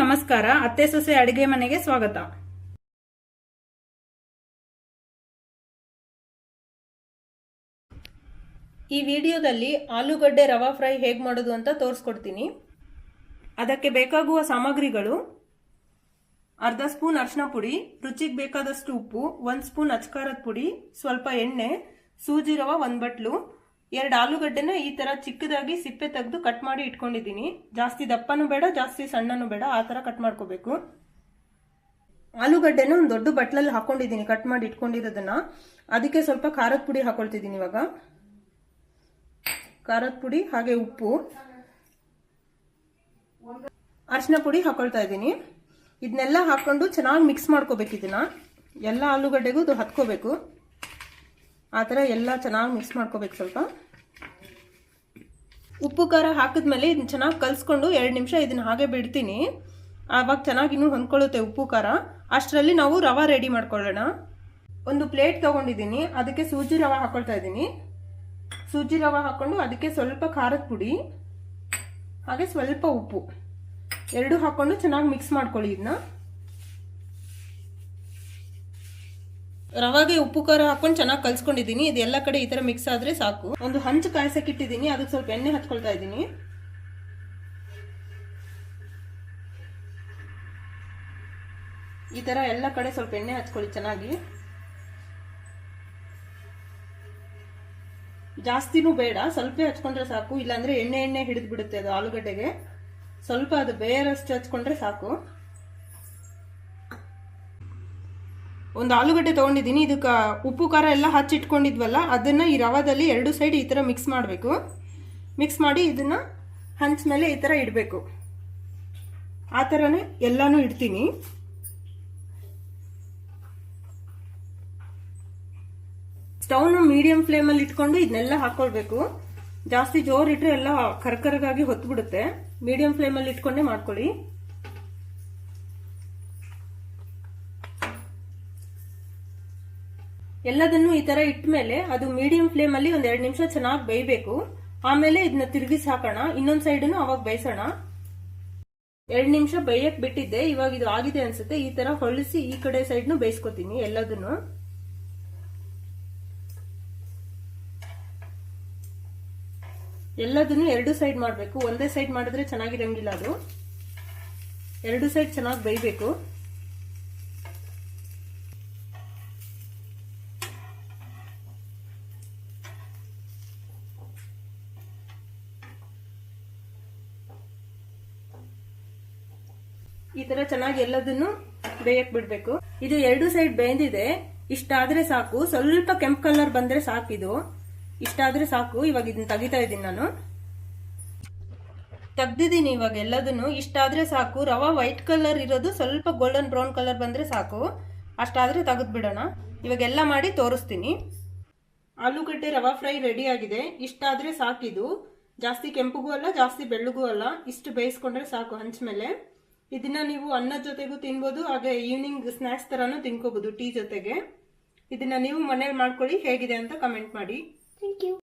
ನಮಸ್ಕಾರ. ಅತ್ತೆ ಸೊಸೆ ಅಡಿಗೆ ಮನೆಗೆ ಸ್ವಾಗತ. ಈ ವಿಡಿಯೋದಲ್ಲಿ ಆಲೂಗಡ್ಡೆ ರವಾ ಫ್ರೈ ಹೇಗೆ ಮಾಡೋದು ಅಂತ ತೋರಿಸ್ಕೊಡ್ತೀನಿ. ಅದಕ್ಕೆ ಬೇಕಾಗುವ ಸಾಮಗ್ರಿಗಳು ಅರ್ಧ ಸ್ಪೂನ್ ಅರಿಶಿನ ಪುಡಿ, ರುಚಿಗೆ ಬೇಕಾದಷ್ಟು ಉಪ್ಪು, ಒಂದು ಸ್ಪೂನ್ ಅಚ್ಕಾರದ ಪುಡಿ, ಸ್ವಲ್ಪ ಎಣ್ಣೆ, ಸೂಜಿ ರವ ಒಂದು ಬಟ್ಲು ಎರಡು ಆಲೂಗಡ್ಡೆನ ಈ ತರ ಚಿಕ್ಕದಾಗಿ ಸಿಪ್ಪೆ ತೆಗೆದು ಕಟ್ ಮಾಡಿ ಇಟ್ಕೊಂಡಿದ್ದೀನಿ. ಜಾಸ್ತಿ ದಪ್ಪನೂ ಬೇಡ, ಜಾಸ್ತಿ ಸಣ್ಣನೂ ಬೇಡ, ಆ ತರ ಕಟ್ ಮಾಡ್ಕೋಬೇಕು. ಆಲೂಗಡ್ಡೆನ ಒಂದು ದೊಡ್ಡ ಬಟ್ಲಲ್ಲಿ ಹಾಕೊಂಡಿದ್ದೀನಿ ಕಟ್ ಮಾಡಿ ಇಟ್ಕೊಂಡಿರೋದನ್ನ. ಅದಕ್ಕೆ ಸ್ವಲ್ಪ ಖಾರದ ಪುಡಿ ಹಾಕೊಳ್ತಿದ್ದೀನಿ ಇವಾಗ. ಖಾರದ ಪುಡಿ, ಹಾಗೆ ಉಪ್ಪು. ಅರಿಶಿನ ಪುಡಿ ಹಾಕೊಳ್ತಾ ಇದ್ದೀನಿ. ಇದನ್ನೆಲ್ಲ ಹಾಕೊಂಡು ಚೆನ್ನಾಗಿ ಮಿಕ್ಸ್ ಮಾಡ್ಕೋಬೇಕು ಇದನ್ನ. ಎಲ್ಲ ಆಲೂಗಡ್ಡೆಗೂ ಇದು ಹತ್ಕೋಬೇಕು. ಆ ಥರ ಎಲ್ಲ ಚೆನ್ನಾಗಿ ಮಿಕ್ಸ್ ಮಾಡ್ಕೋಬೇಕು ಸ್ವಲ್ಪ. ಉಪ್ಪು, ಖಾರ ಹಾಕಿದ್ಮೇಲೆ ಇದನ್ನ ಚೆನ್ನಾಗಿ ಕಲಿಸ್ಕೊಂಡು ಎರಡು ನಿಮಿಷ ಇದನ್ನ ಹಾಗೆ ಬಿಡ್ತೀನಿ. ಆವಾಗ ಚೆನ್ನಾಗಿ ಇನ್ನೂ ಹೊಂದ್ಕೊಳ್ಳುತ್ತೆ ಉಪ್ಪು, ಖಾರ. ಅಷ್ಟರಲ್ಲಿ ನಾವು ರವಾ ರೆಡಿ ಮಾಡ್ಕೊಳ್ಳೋಣ. ಒಂದು ಪ್ಲೇಟ್ ತೊಗೊಂಡಿದ್ದೀನಿ. ಅದಕ್ಕೆ ಸೂಜಿ ರವೆ ಹಾಕೊಳ್ತಾ ಇದ್ದೀನಿ. ಸೂಜಿ ರವೆ ಹಾಕ್ಕೊಂಡು ಅದಕ್ಕೆ ಸ್ವಲ್ಪ ಖಾರದ ಪುಡಿ, ಹಾಗೆ ಸ್ವಲ್ಪ ಉಪ್ಪು. ಎರಡು ಹಾಕ್ಕೊಂಡು ಚೆನ್ನಾಗಿ ಮಿಕ್ಸ್ ಮಾಡ್ಕೊಳ್ಳಿ ಇದನ್ನ ರವಾಗೆ, ಉಪ್ಪು, ಖಾರ ಹಾಕೊಂಡು ಚೆನ್ನಾಗಿ ಕಲ್ಸ್ಕೊಂಡಿದ್ದೀನಿ. ಇದು ಎಲ್ಲ ಕಡೆ ಈ ತರ ಮಿಕ್ಸ್ ಆದ್ರೆ ಸಾಕು. ಒಂದು ಹಂಚು ಕಾಯ್ಸಕ್ಕೆ ಇಟ್ಟಿದ್ದೀನಿ. ಅದಕ್ಕೆ ಸ್ವಲ್ಪ ಎಣ್ಣೆ ಹಚ್ಕೊಳ್ತಾ ಇದ್ದೀನಿ. ಈ ತರ ಎಲ್ಲ ಕಡೆ ಸ್ವಲ್ಪ ಎಣ್ಣೆ ಹಚ್ಕೊಳ್ಳಿ ಚೆನ್ನಾಗಿ. ಜಾಸ್ತಿನೂ ಬೇಡ. ಸ್ವಲ್ಪ ಹಚ್ಕೊಂಡ್ರೆ ಸಾಕು. ಇಲ್ಲಾಂದ್ರೆ ಎಣ್ಣೆ ಎಣ್ಣೆ ಹಿಡಿದು ಬಿಡುತ್ತೆ ಅದು ಆಲೂಗಡ್ಡೆಗೆ. ಸ್ವಲ್ಪ ಅದು ಬೇರಷ್ಟು ಹಚ್ಕೊಂಡ್ರೆ ಸಾಕು. ಒಂದು ಆಲೂಗಡ್ಡೆ ತೊಗೊಂಡಿದ್ದೀನಿ. ಇದಕ್ಕೆ ಉಪ್ಪು, ಖಾರ ಎಲ್ಲ ಹಚ್ಚಿಟ್ಕೊಂಡಿದ್ವಲ್ಲ ಅದನ್ನು ಈ ರವಾದಲ್ಲಿ ಎರಡು ಸೈಡ್ ಈ ಥರ ಮಿಕ್ಸ್ ಮಾಡಬೇಕು. ಮಿಕ್ಸ್ ಮಾಡಿ ಇದನ್ನು ಹಂಚ ಮೇಲೆ ಈ ಥರ ಇಡಬೇಕು. ಆ ಥರನೇ ಎಲ್ಲನೂ ಇಡ್ತೀನಿ. ಸ್ಟೌನು ಮೀಡಿಯಂ ಫ್ಲೇಮಲ್ಲಿ ಇಟ್ಕೊಂಡು ಇದನ್ನೆಲ್ಲ ಹಾಕ್ಕೊಳ್ಬೇಕು ಜಾಸ್ತಿ ಜೋರು ಇಟ್ಟರೆ ಎಲ್ಲ ಕರ್ಕರಗಾಗಿ ಹೊತ್ಬಿಡುತ್ತೆ. ಮೀಡಿಯಂ ಫ್ಲೇಮಲ್ಲಿ ಇಟ್ಕೊಂಡೇ ಮಾಡ್ಕೊಳ್ಳಿ. ಎಲ್ಲದನ್ನು ಈ ತರ ಇಟ್ಟ ಮೇಲೆ ಅದು ಮೀಡಿಯಂ ಫ್ಲೇಮ್ ಅಲ್ಲಿ ಒಂದ್ ಎರಡು ನಿಮಿಷ ಚೆನ್ನಾಗಿ ಬೇಯಬೇಕು. ಆಮೇಲೆ ಇದನ್ನ ತಿರುಗಿಸಿ ಹಾಕೋಣ. ಇನ್ನೊಂದ್ ಸೈಡ್ನು ಅವಾಗ ಬೇಯಿಸೋಣ. ಎರಡು ನಿಮಿಷ ಬೇಯಕ್ ಬಿಟ್ಟಿದ್ದೆ. ಇವಾಗ ಇದು ಆಗಿದೆ ಅನ್ಸುತ್ತೆ. ಈ ತರ ಹೊಳಿಸಿ ಈ ಕಡೆ ಸೈಡ್ನು ಬೇಯಿಸ್ಕೊತೀನಿ ಎಲ್ಲದನ್ನು. ಎಲ್ಲದನ್ನು ಎರಡು ಸೈಡ್ ಮಾಡಬೇಕು. ಒಂದೇ ಸೈಡ್ ಮಾಡಿದ್ರೆ ಚೆನ್ನಾಗಿರಂಗಿಲ್ಲ ಅದು. ಎರಡು ಸೈಡ್ ಚೆನ್ನಾಗಿ ಬೇಯಬೇಕು. ಈ ತರ ಚೆನ್ನಾಗಿ ಎಲ್ಲದನ್ನು ಬೇಯಕ್ ಬಿಡ್ಬೇಕು. ಇದು ಎರಡು ಸೈಡ್ ಬೆಂದಿದೆ. ಇಷ್ಟಾದ್ರೆ ಸಾಕು. ಸ್ವಲ್ಪ ಕೆಂಪ್ ಕಲರ್ ಬಂದ್ರೆ ಸಾಕು ಇದು. ಇಷ್ಟಾದ್ರೆ ಸಾಕು. ಇವಾಗ ಇದನ್ನ ತೆಗಿತಾ ಇದ್ದೀನಿ ನಾನು. ತೆಗ್ದಿದ್ದೀನಿ ಇವಾಗ ಎಲ್ಲದನ್ನು. ಇಷ್ಟಾದ್ರೆ ಸಾಕು. ರವಾ ವೈಟ್ ಕಲರ್ ಇರೋದು ಸ್ವಲ್ಪ ಗೋಲ್ಡನ್ ಬ್ರೌನ್ ಕಲರ್ ಬಂದ್ರೆ ಸಾಕು. ಅಷ್ಟಾದ್ರೆ ತೆಗೆದು ಬಿಡೋಣ. ಇವಾಗೆಲ್ಲ ಮಾಡಿ ತೋರಿಸ್ತೀನಿ. ಆಲೂಗಡ್ಡೆ ರವಾ ಫ್ರೈ ರೆಡಿ ಆಗಿದೆ. ಇಷ್ಟಾದ್ರೆ ಸಾಕಿದು. ಜಾಸ್ತಿ ಕೆಂಪುಗೂ ಅಲ್ಲ, ಜಾಸ್ತಿ ಬೆಳ್ಳಗೂ ಅಲ್ಲ. ಇಷ್ಟು ಬೇಯಿಸ್ಕೊಂಡ್ರೆ ಸಾಕು ಹಂಚ ಮೇಲೆ. ಇದನ್ನ ನೀವು ಅನ್ನದ ಜೊತೆಗೂ ತಿನ್ಬೋದು, ಹಾಗೆ ಈವ್ನಿಂಗ್ ಸ್ನ್ಯಾಕ್ಸ್ ತರಾನು ತಿನ್ಕೋಬಹುದು ಟೀ ಜೊತೆಗೆ ಇದನ್ನ ನೀವು ಮನೇಲಿ ಮಾಡ್ಕೊಳ್ಳಿ, ಹೇಗಿದೆ ಅಂತ ಕಮೆಂಟ್ ಮಾಡಿ ಥ್ಯಾಂಕ್ you.